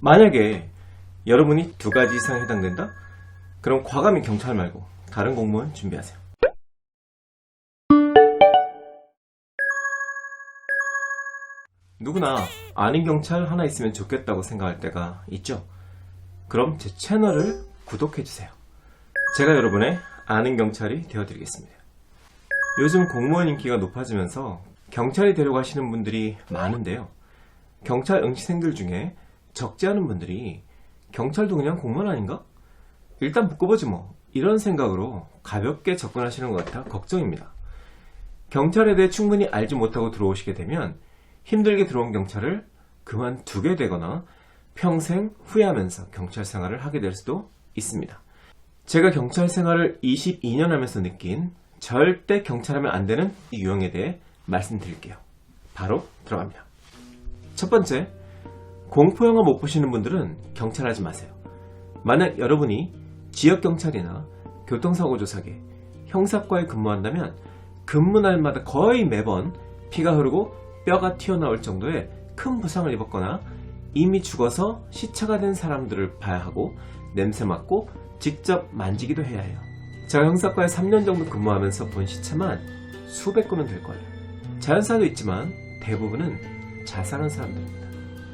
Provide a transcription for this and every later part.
만약에 여러분이 두 가지 이상에 해당된다? 그럼 과감히 경찰 말고 다른 공무원 준비하세요. 누구나 아는 경찰 하나 있으면 좋겠다고 생각할 때가 있죠. 그럼 제 채널을 구독해주세요. 제가 여러분의 아는 경찰이 되어드리겠습니다. 요즘 공무원 인기가 높아지면서 경찰이 되려고 하시는 분들이 많은데요. 경찰 응시생들 중에 적지 않은 분들이 경찰도 그냥 공무원 아닌가? 일단 묶어보지 뭐. 이런 생각으로 가볍게 접근하시는 것 같아 걱정입니다. 경찰에 대해 충분히 알지 못하고 들어오시게 되면 힘들게 들어온 경찰을 그만두게 되거나 평생 후회하면서 경찰 생활을 하게 될 수도 있습니다. 제가 경찰 생활을 22년 하면서 느낀 절대 경찰하면 안 되는 이 유형에 대해 말씀드릴게요. 바로 들어갑니다. 첫 번째, 공포영화 못 보시는 분들은 경찰하지 마세요. 만약 여러분이 지역경찰이나 교통사고조사계, 형사과에 근무한다면 근무 날마다 거의 매번 피가 흐르고 뼈가 튀어나올 정도의 큰 부상을 입었거나 이미 죽어서 시차가 된 사람들을 봐야 하고 냄새 맡고 직접 만지기도 해야 해요. 제가 형사과에 3년 정도 근무하면서 본 시체만 수백 건은 될 거예요. 자연사도 있지만 대부분은 자살한 사람들입니다.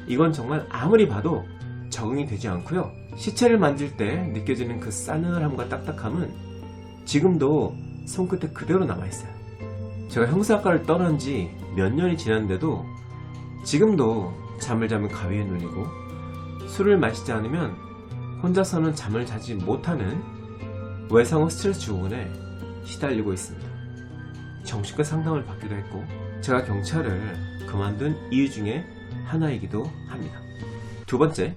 이건 정말 아무리 봐도 적응이 되지 않고요. 시체를 만질 때 느껴지는 그 싸늘함과 딱딱함은 지금도 손끝에 그대로 남아있어요. 제가 형사과를 떠난 지 몇 년이 지났는데도 지금도 잠을 자면 가위에 눌리고 술을 마시지 않으면 혼자서는 잠을 자지 못하는 외상후 스트레스 증후군에 시달리고 있습니다. 정신과 상담을 받기도 했고 제가 경찰을 그만둔 이유 중에 하나이기도 합니다. 두 번째,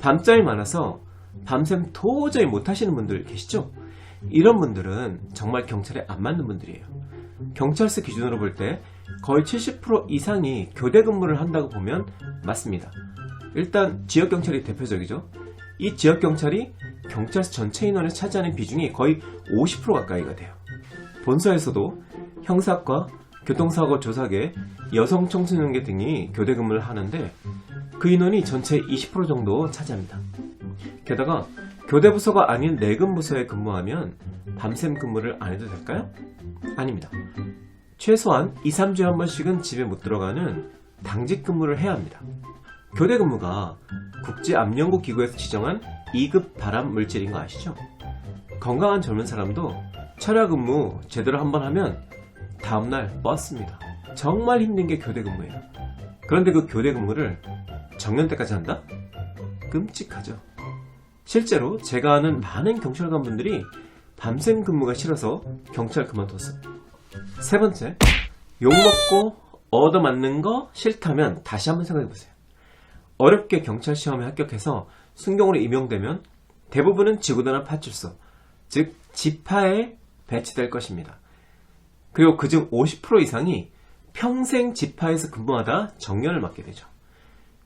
밤잠이 많아서 밤샘 도저히 못 하시는 분들 계시죠? 이런 분들은 정말 경찰에 안 맞는 분들이에요. 경찰서 기준으로 볼 때 거의 70% 이상이 교대 근무를 한다고 보면 맞습니다. 일단 지역경찰이 대표적이죠. 이 지역경찰이 경찰서 전체 인원에 차지하는 비중이 거의 50% 가까이가 돼요. 본서에서도 형사과, 교통사고 조사계, 여성 청소년계 등이 교대 근무를 하는데 그 인원이 전체 20% 정도 차지합니다. 게다가 교대 부서가 아닌 내근 부서에 근무하면 밤샘 근무를 안 해도 될까요? 아닙니다. 최소한 2, 3주에 한 번씩은 집에 못 들어가는 당직 근무를 해야 합니다. 교대 근무가 국제암연구 기구에서 지정한 2급 발암 물질인 거 아시죠? 건강한 젊은 사람도 철야 근무 제대로 한번 하면 다음날 뻗습니다. 정말 힘든 게 교대 근무예요. 그런데 그 교대 근무를 정년 때까지 한다? 끔찍하죠. 실제로 제가 아는 많은 경찰관 분들이 밤샘 근무가 싫어서 경찰 그만뒀어요. 세 번째, 욕먹고 얻어맞는 거 싫다면 다시 한번 생각해보세요. 어렵게 경찰 시험에 합격해서 순경으로 임용되면 대부분은 지구단한 파출소, 즉 지파에 배치될 것입니다. 그리고 그중 50% 이상이 평생 지파에서 근무하다 정년을 맞게 되죠.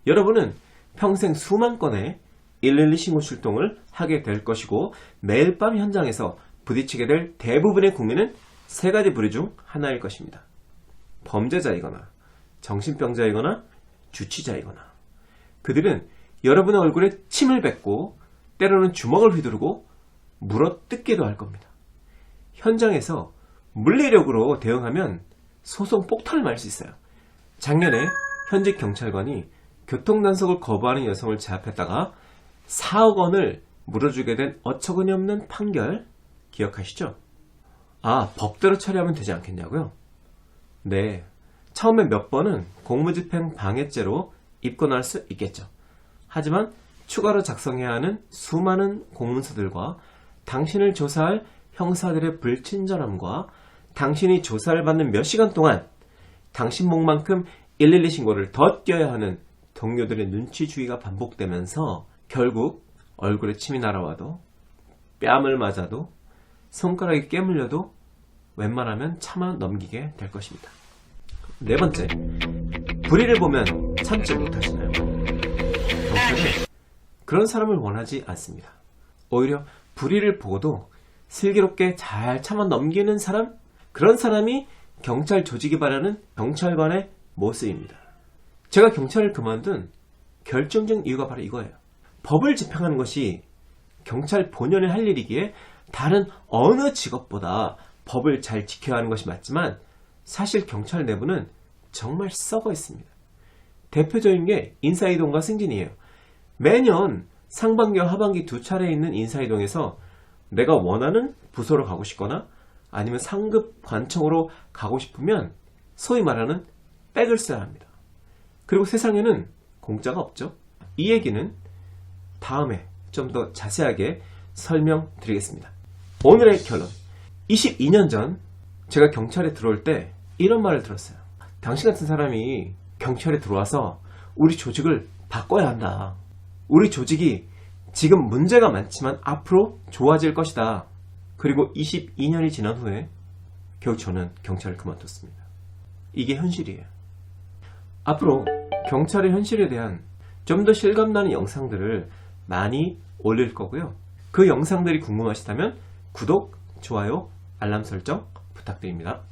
여러분은 평생 수만 건의 112 신고 출동을 하게 될 것이고 매일 밤 현장에서 부딪히게 될 대부분의 국민은 세 가지 부류 중 하나일 것입니다. 범죄자이거나 정신병자이거나 주치자이거나 그들은 여러분의 얼굴에 침을 뱉고 때로는 주먹을 휘두르고 물어 뜯기도 할 겁니다. 현장에서 물리력으로 대응하면 소송 폭탄을 맞을 수 있어요. 작년에 현직 경찰관이 교통단속을 거부하는 여성을 제압했다가 4억 원을 물어주게 된 어처구니 없는 판결 기억하시죠? 아, 법대로 처리하면 되지 않겠냐고요? 네. 처음에 몇 번은 공무집행 방해죄로 입건할 수 있겠죠. 하지만 추가로 작성해야 하는 수많은 공문서들과 당신을 조사할 형사들의 불친절함과 당신이 조사를 받는 몇 시간 동안 당신 목만큼 112 신고를 더 뛰어야 하는 동료들의 눈치주의가 반복되면서 결국 얼굴에 침이 날아와도 뺨을 맞아도 손가락이 깨물려도 웬만하면 참아 넘기게 될 것입니다. 네 번째, 불의를 보면 참지 못하시나요? 경찰은 그런 사람을 원하지 않습니다. 오히려 불의를 보고도 슬기롭게 잘 참아 넘기는 사람? 그런 사람이 경찰 조직이 바라는 경찰관의 모습입니다. 제가 경찰을 그만둔 결정적인 이유가 바로 이거예요. 법을 집행하는 것이 경찰 본연의 할 일이기에 다른 어느 직업보다 법을 잘 지켜야 하는 것이 맞지만 사실 경찰 내부는 정말 썩어 있습니다. 대표적인 게 인사이동과 승진이에요. 매년 상반기와 하반기 두 차례 있는 인사이동에서 내가 원하는 부서로 가고 싶거나 아니면 상급 관청으로 가고 싶으면 소위 말하는 백을 써야 합니다. 그리고 세상에는 공짜가 없죠. 이 얘기는 다음에 좀 더 자세하게 설명드리겠습니다. 오늘의 결론. 22년 전 제가 경찰에 들어올 때 이런 말을 들었어요. 당신 같은 사람이 경찰에 들어와서 우리 조직을 바꿔야 한다. 우리 조직이 지금 문제가 많지만 앞으로 좋아질 것이다. 그리고 22년이 지난 후에 겨우 저는 경찰을 그만뒀습니다. 이게 현실이에요. 앞으로 경찰의 현실에 대한 좀 더 실감나는 영상들을 많이 올릴 거고요. 그 영상들이 궁금하시다면 구독, 좋아요, 알람 설정 부탁드립니다.